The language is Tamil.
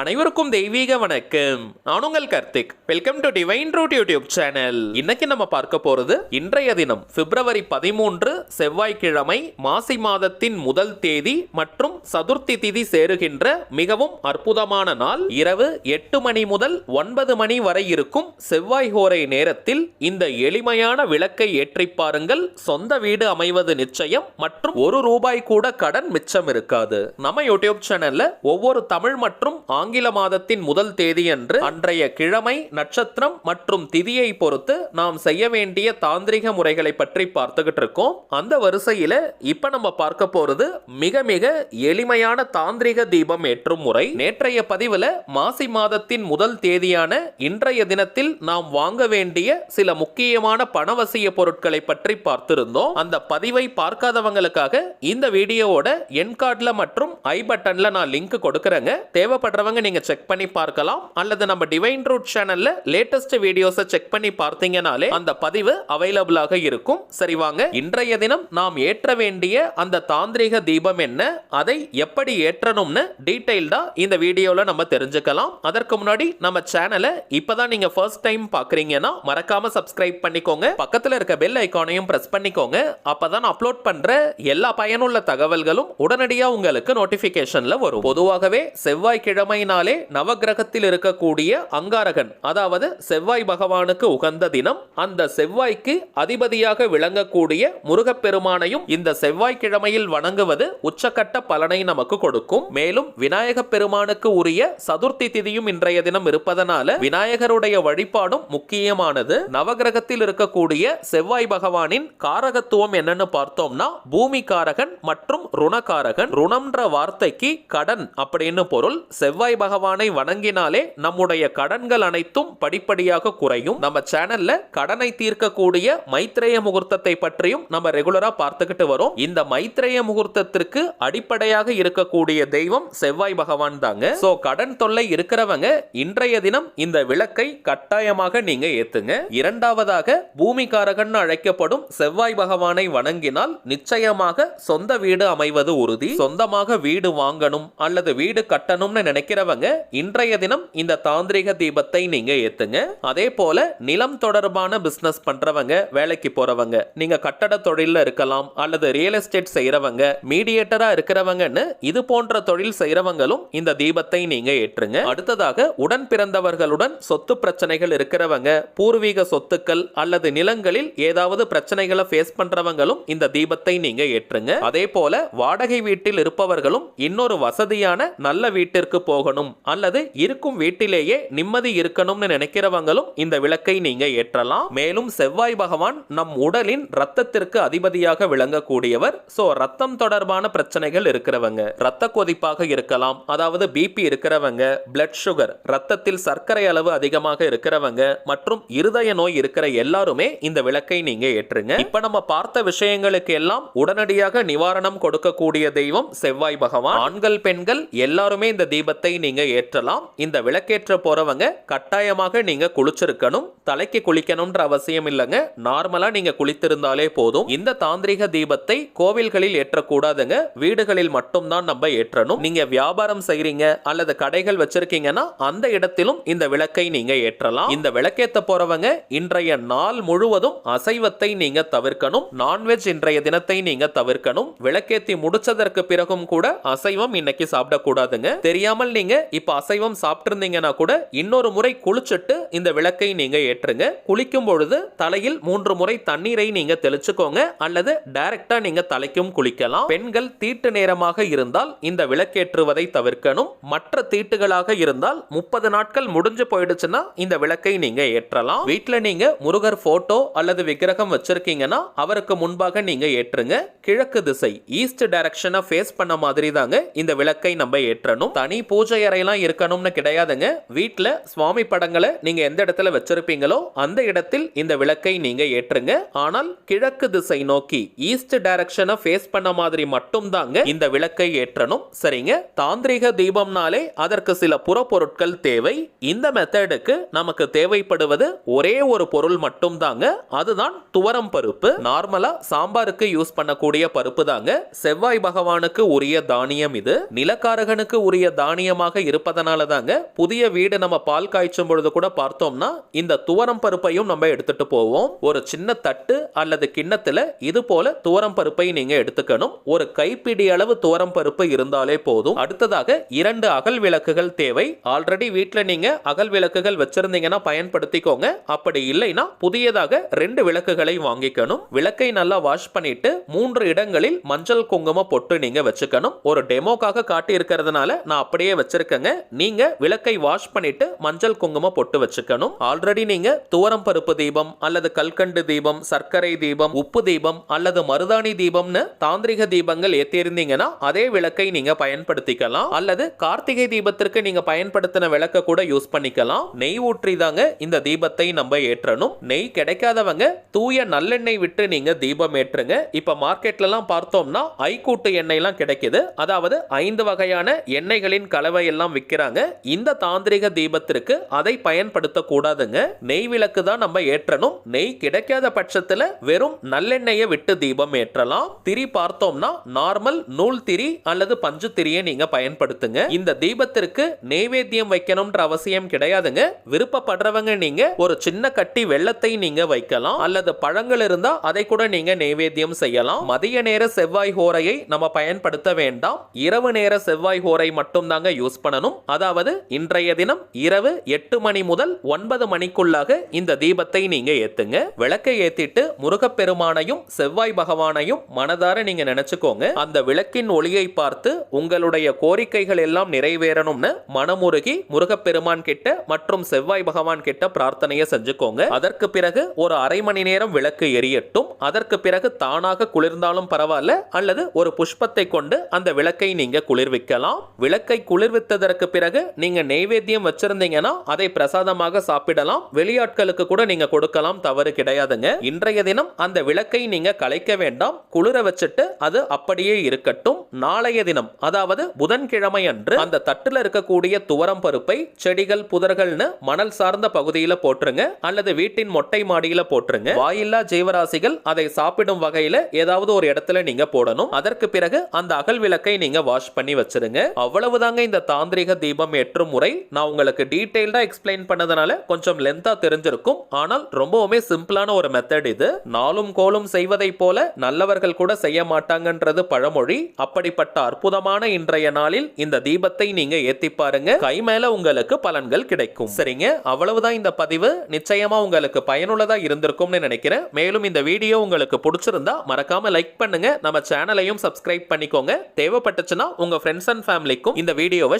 அனைவருக்கும் தெய்வீக வணக்கம். நான் Karthik. Welcome to Divine Root YouTube channel இன்னைக்கு நம்ம பார்க்க போறது இன்றைய தினம் பிப்ரவரி பதிமூன்று செவ்வாய்க்கிழமை மாசி மாதத்தின் முதல் தேதி மற்றும் சதுர்த்தி திதி சேருகின்ற மிகவும் அற்புதமான நாள் இரவு எட்டு மணி முதல் ஒன்பது மணி வரை இருக்கும் செவ்வாய் ஹோரை நேரத்தில் இந்த எளிமையான விளக்கை ஏற்றி பாருங்கள். சொந்த வீடு அமைவது நிச்சயம் மற்றும் ஒரு ரூபாய் கூட கடன் மிச்சம் இருக்காது. நம்ம யூடியூப் சேனல்ல ஒவ்வொரு தமிழ் மற்றும் ஆங்கில மாதத்தின் முதல் தேதியன்று அன்றைய கிழமை நட்சத்திரம் மற்றும் திதியை பொறுத்து நாம் செய்ய வேண்டிய தாந்திரிக முறைகளை பற்றி பார்த்துக்கிட்டு இருக்கோம். அந்த வரிசையில இப்ப நம்ம பார்க்க போறது மிக மிக எளிமையான தாந்திரிக தீபம் ஏற்றும் முறை. நேற்றைய பதிவுல மாசி மாதத்தின் முதல் தேதியான இன்றைய தினத்தில் நாம் வாங்க வேண்டிய சில முக்கியமான பணவசிய பொருட்களை பற்றி பார்த்திருந்தோம். அந்த பதிவை பார்க்காதவங்களுக்காக இந்த வீடியோவோட என் கார்டில் மற்றும் ஐ பட்டன்ல நான் லிங்க் கொடுக்குறேங்க. தேவைப்படுறவங்க நீங்க செக் பண்ணி பார்க்கலாம். அல்லது நம்ம டிவைன் ரூட் சேனல்ல லேட்டஸ்ட் வீடியோஸை செக் பண்ணி பார்த்தீங்கனாலே அந்த பதிவு அவைலபிளாக இருக்கும். சரி வாங்க. இன்றைய தினம் நாம் ஏற்ற வேண்டிய அந்த தாந்திரிக தீபம் என்ன? அதை எப்படி ஏற்றணும்னு டீட்டெயில்டா இந்த வீடியோவில் நம்ம தெரிஞ்சுக்கலாம். அதற்கு முன்னாடி நம்ம சேனலை இப்போதான் நீங்கள் ஃபர்ஸ்ட் டைம் பார்க்குறீங்கன்னா மறக்காம சப்ஸ்கிரைப் பண்ணிக்கோங்க. பக்கத்தில் இருக்க பெல் ஐக்கானையும் ப்ரெஸ் பண்ணிக்கோங்க. அப்போதான் அப்லோட் பண்ற எல்லா பயனுள்ள தகவல்களும் உடனடியாக உங்களுக்கு நோட்டிஃபிகேஷனில் வரும். பொதுவாகவே செவ்வாய்க்கிழமை செவ்வாய்க்கிழமைனாலே நவகிரகத்தில் இருக்கக்கூடிய அங்காரகன் அதாவது செவ்வாய் பகவானுக்கு உகந்த தினம் அந்த செவ்வாய்க்கு அதிபதியாக விளங்கக்கூடிய முருகப்பெருமானையும் இந்த செவ்வாய்க்கிழமையில் வணங்குவது உச்சக்கட்ட பலனை நமக்கு கொடுக்கும். மேலும் விநாயக பெருமானுக்கு உரிய சதுர்த்தி திதியும் இன்றைய தினம் இருப்பதனால விநாயகருடைய வழிபாடும் முக்கியமானது. நவகிரகத்தில் இருக்கக்கூடிய செவ்வாய் பகவானின் காரகத்துவம் என்னன்னு பார்த்தோம்னா பூமி காரகன் மற்றும் ருணகாரகன் ருணம்ன்ற வார்த்தைக்கு கடன் அப்படின்னு பொருள். செவ்வாய் பகவானை வணங்கினாலே நம்முடைய கடன்கள் அனைத்தும் படிப்படியாக குறையும். நம்ம சேனல்ல கடனை தீர்க்கக்கூடிய மைத்ரேய முகூர்த்தத்தை பற்றியும் நம்ம ரெகுலரா பார்த்துக்கிட்டு வரோம். இந்த மைத்ரேய முகூர்த்தத்திற்கு அடிப்படையாக இருக்கக்கூடிய தெய்வம் செவ்வாய் பகவான் தாங்க. சோ கடன் தொல்லை இருக்கிறவங்க இன்றைய தினம் இந்த விளக்கை கட்டாயமாக நீங்க ஏத்துங்க. இரண்டாவதாக பூமிகாரகன் அழைக்கப்படும் செவ்வாய் பகவானை வணங்கினால் நிச்சயமாக சொந்த வீடு அமைவது உறுதி. சொந்தமாக வீடு வாங்கணும் அல்லது வீடு கட்டணும்னு நினைக்கிறவங்க இன்றைய தினம் இந்த தாந்திரிக தீபத்தை நீங்க ஏத்துங்க. அதே போல நிலம் தொடர்பான பிசினஸ் பண்றவங்க வேலைக்கு போறவங்க நீங்க கட்டட தொழில இருக்கலாம் அல்லது ரியல் எஸ்டேட் செய்யறவங்க மீடியேட்டரா இருக்கிறவங்கன்னு இது போன்ற தொழில் செய்யறவங்களும் இந்த தீபத்தை நீங்க ஏற்றுங்க. அடுத்ததாக உடன் பிறந்தவர்களுடன் சொத்து பிரச்சனைகள் இருக்கிறவங்க பூர்வீக சொத்துக்கள் அல்லது நிலங்களில் ஏதாவது பிரச்சனைகளை ஃபேஸ் பண்றவங்களும் இந்த தீபத்தை நீங்க ஏற்றுங்க. அதே போல வாடகை வீட்டில் இருப்பவர்களும் இன்னொரு வசதியான நல்ல வீட்டிற்கு போகணும். போகணும் அல்லது இருக்கும் வீட்டிலேயே நிம்மதி இருக்கணும்னு நினைக்கிறவங்களும் இந்த விளக்கை நீங்க ஏற்றலாம். மேலும் செவ்வாய் பகவான் நம் உடலின் ரத்தத்திற்கு அதிபதியாக விளங்கக்கூடியவர். சோ ரத்தம் தொடர்பான பிரச்சனைகள் இருக்கிறவங்க ரத்த கொதிப்பாக இருக்கலாம். அதாவது பிபி இருக்கிறவங்க பிளட் சுகர் ரத்தத்தில் சர்க்கரை அளவு அதிகமாக இருக்கிறவங்க மற்றும் இருதய நோய் இருக்கிற எல்லாருமே இந்த விளக்கை நீங்க ஏற்றுங்க. இப்ப நம்ம பார்த்த விஷயங்களுக்கு எல்லாம் உடனடியாக நிவாரணம் கொடுக்கக்கூடிய தெய்வம் செவ்வாய் பகவான். ஆண்கள் பெண்கள் எல்லாருமே இந்த தீபத்தை நீங்க ஏற்றலாம். இந்த விளக்கேற்ற போறவங்க கட்டாயமாக நீங்க குளிச்சிருக்கணும். தலைக்கு குளிக்கணும்ன்ற அவசியம் இல்லைங்க. நார்மலா நீங்க குளித்திருந்தாலே போதும். இந்த தாந்திரிக தீபத்தை கோவில்களில் ஏற்றக்கூடாதுங்க. வீடுகளில் மட்டும்தான் நம்ம ஏற்றணும். நீங்க வியாபாரம் செய்கிறீங்க அல்லது கடைகள் வச்சிருக்கீங்கன்னா அந்த இடத்திலும் இந்த விளக்கை நீங்க ஏற்றலாம். இந்த விளக்கேற்ற போறவங்க இன்றைய நாள் முழுவதும் அசைவத்தை நீங்க தவிர்க்கணும். நான்வெஜ் இன்றைய தினத்தை நீங்க தவிர்க்கணும். விளக்கேற்றி முடிச்சதற்கு பிறகும் கூட அசைவம் இன்னைக்கு சாப்பிடக்கூடாதுங்க. தெரியாமல் நீங்க இப்ப அசைவம் சாப்பிட்டிருந்தீங்கன்னா கூட இன்னொரு முறை குளிச்சுட்டு இந்த விளக்கை நீங்க ஏற்றுங்க. குளிக்கும் பொழுது தலையில் மூன்று முறை தண்ணீரை நீங்க தெளிச்சுக்கோங்க. அல்லது டைரக்டா நீங்க தலைக்கும் குளிக்கலாம். பெண்கள் தீட்டு நேரமாக இருந்தால் இந்த விளக்கேற்றுவதை தவிர்க்கணும். மற்ற தீட்டுகளாக இருந்தால் முப்பது நாட்கள் முடிஞ்சு போயிடுச்சுன்னா இந்த விளக்கை நீங்க ஏற்றலாம். வீட்டில் நீங்க முருகர் போட்டோ அல்லது விக்கிரகம் வச்சிருக்கீங்கன்னா அவருக்கு முன்பாக நீங்க ஏற்றுங்க. கிழக்கு திசை ஈஸ்ட் டைரக்ஷனை ஃபேஸ் பண்ண மாதிரி தாங்க இந்த விளக்கை நம்ம ஏற்றணும். தனி பூஜை அறையெல்லாம் இருக்கணும்னு கிடையாதுங்க. வீட்டில் சுவாமி படங்களை நீங்க எந்த இடத்துல வச்சிருப்பீங்களோ அந்த இடத்தில் இந்த விளக்கை நீங்க ஏற்றுங்க. ஆனால் கிழக்கு திசை நோக்கி ஈஸ்ட் டைரக்ஷனை ஃபேஸ் பண்ண மாதிரி மட்டும் தாங்க இந்த விளக்கை ஏற்றணும். சரிங்க? தாந்திரிக தீபம்னாலே அதற்கு சில புறப்பொருட்கள் தேவை. இந்த மெத்தடுக்கு நமக்கு தேவைப்படுவது ஒரே ஒரு பொருள் மட்டும் தாங்க அதுதான் துவரம் பருப்பு. நார்மலா சாம்பாருக்கு யூஸ் பண்ணக்கூடிய பருப்பு தாங்க. செவ்வாய் பகவானுக்கு உரிய தானியம் இது. நிலக்காரகனுக்கு உரிய தானியம் அதிகமாக இருப்பதனால தாங்க புதிய வீடு நம்ம பால் காய்ச்சும் பொழுது கூட பார்த்தோம்னா இந்த துவரம் பருப்பையும் நம்ம எடுத்துட்டு போவோம். ஒரு சின்ன தட்டு அல்லது கிண்ணத்துல இது போல துவரம் பருப்பை நீங்க எடுத்துக்கணும். ஒரு கைப்பிடி அளவு துவரம் பருப்பு இருந்தாலே போதும். அடுத்ததாக இரண்டு அகல் விளக்குகள் தேவை. ஆல்ரெடி வீட்டில் நீங்க அகல் விளக்குகள் வச்சிருந்தீங்கன்னா பயன்படுத்திக்கோங்க. அப்படி இல்லைன்னா புதியதாக ரெண்டு விளக்குகளை வாங்கிக்கணும். விளக்கை நல்லா வாஷ் பண்ணிட்டு மூன்று இடங்களில் மஞ்சள் குங்குமம் பொட்டு நீங்க வச்சுக்கணும். ஒரு டெமோக்காக காட்டி இருக்கிறதுனால நான் அப்படியே வச்சிருக்கேங்க. நீங்க விளக்கை வாஷ் பண்ணிட்டு மஞ்சள் குங்குமம் பொட்டு வச்சுக்கணும். ஆல்ரெடி நீங்க துவரம் பருப்பு தீபம் அல்லது கல்கண்டு தீபம் சர்க்கரை தீபம் உப்பு தீபம் அல்லது மருதாணி தீபம்னு தாந்திரிக தீபங்கள் ஏத்திருந்தீங்கன்னா அதே விளக்கை நீங்க பயன்படுத்திக்கலாம். அல்லது கார்த்திகை தீபத்திற்கு நீங்க பயன்படுத்தின விளக்க கூட யூஸ் பண்ணிக்கலாம். நெய் ஊற்றி தாங்க இந்த தீபத்தை நம்ம ஏற்றணும். நெய் கிடைக்காதவங்க தூய நல்லெண்ணெய் விட்டு நீங்க தீபம் ஏற்றுங்க. இப்ப மார்க்கெட்லலாம் பார்த்தோம்னா ஐக்கூட்டு எண்ணெய்லாம் கிடைக்குது. அதாவது ஐந்து வகையான எண்ணெய்களின் கலவை எல்லாம் விற்கிறாங்க இந்த தாந்திரிக தீபத்திற்கு அதை பயன்படுத்தக்கூடாதுங்க. நெய் விளக்கு தான் நம்ம ஏற்றணும். நெய் கிடைக்காத பட்சத்துல வெறும் நல்லெண்ணெயை விட்டு தீபம் ஏற்றலாம். திரி பார்த்தோம்னா நார்மல் நூல் திரி அல்லது பஞ்சு திரியை நீங்க பயன்படுத்துங்க. இந்த தீபத்திற்கு நெய்வேத்தியம் வைக்கணும்ன்ற அவசியம் கிடையாதுங்க. விருப்பப்படுறவங்க நீங்க ஒரு சின்ன கட்டி வெள்ளத்தை நீங்க வைக்கலாம். அல்லது பழங்கள் இருந்தா அதை கூட நீங்க நெய்வேத்தியம் செய்யலாம். மதிய நேர செவ்வாய் ஹோரையை நம்ம பயன்படுத்த வேண்டாம். இரவு நேர செவ்வாய் ஹோரை மட்டும் தாங்க யூஸ் பண்ணணும். அதாவது இன்றைய தினம் இரவு எட்டு மணி முதல் ஒன்பது மணிக்குள்ளாக இந்த தீபத்தை நீங்க ஏத்துங்க. விளக்கை ஏத்திட்டு முருகப்பெருமானையும் செவ்வாய் பகவானையும் மனதார நீங்க நினைச்சுக்கோங்க. அந்த விளக்கின் ஒளியை பார்த்து உங்களுடைய கோரிக்கைகள் எல்லாம் நிறைவேறணும்னு மனமுருகி முருகப்பெருமான் கிட்ட மற்றும் செவ்வாய் பகவான் கிட்ட பிரார்த்தனையை செஞ்சுக்கோங்க. அதற்கு பிறகு ஒரு அரை மணி நேரம் விளக்கு எரியட்டும். அதற்கு பிறகு தானாக குளிர்ந்தாலும் பரவாயில்ல. அல்லது ஒரு புஷ்பத்தை கொண்டு அந்த விளக்கை நீங்க குளிர்விக்கலாம். விளக்கை குளிர்வித்ததற்கு பிறகு நீங்க நெய்வேத்தியம் வச்சிருந்தீங்கன்னா அதை பிரசாதமாக சாப்பிடலாம். வெளியாட்களுக்கு கூட நீங்க கொடுக்கலாம் தவறு கிடையாதுங்க. இன்றைய தினம் அந்த விளக்கை நீங்க கலைக்க வேண்டாம். குளிர வச்சுட்டு அது அப்படியே இருக்கட்டும். நாளைய தினம் அதாவது புதன்கிழமை அன்று அந்த தட்டுல இருக்கக்கூடிய துவரம் பருப்பை செடிகள் புதர்கள்னு மணல் சார்ந்த பகுதியில போட்டுருங்க. அல்லது வீட்டின் மொட்டை மாடியில போட்டுருங்க. வாயில்லா ஜீவராசிகள் அதை சாப்பிடும் வகையில ஏதாவது ஒரு இடத்துல நீங்க போடணும். அதற்கு பிறகு அந்த அகல் விளக்கை நீங்க வாஷ் பண்ணி வச்சிருங்க. அவ்வளவுதாங்க இந்த தாந்திரிக தீபம் ஏற்றும் முறை நான் உங்களுக்கு டீட்டெயில்டாக எக்ஸ்பிளைன் பண்ணதுனால கொஞ்சம் லென்த்தாக தெரிஞ்சிருக்கும். ஆனால் ரொம்பவுமே சிம்பிளான ஒரு மெத்தட் இது. நாளும் கோலும் செய்வதை போல நல்லவர்கள் கூட செய்ய மாட்டாங்கன்றது பழமொழி. அப்படிப்பட்ட அற்புதமான இன்றைய நாளில் இந்த தீபத்தை நீங்க ஏத்தி பாருங்க. கை மேல உங்களுக்கு பலன்கள் கிடைக்கும். சரிங்க? அவ்வளவுதான் இந்த பதிவு. நிச்சயமா உங்களுக்கு பயனுள்ளதா இருந்திருக்கும்னு நினைக்கிறேன். மேலும் இந்த வீடியோ உங்களுக்கு பிடிச்சிருந்தா மறக்காம லைக் பண்ணுங்க. நம்ம சேனலையும் சப்ஸ்கிரைப் பண்ணிக்கோங்க. தேவைப்பட்டுச்சுன்னா உங்க ஃப்ரெண்ட்ஸ் அண்ட் ஃபேமிலிக்கும் இந்த வீடியோவை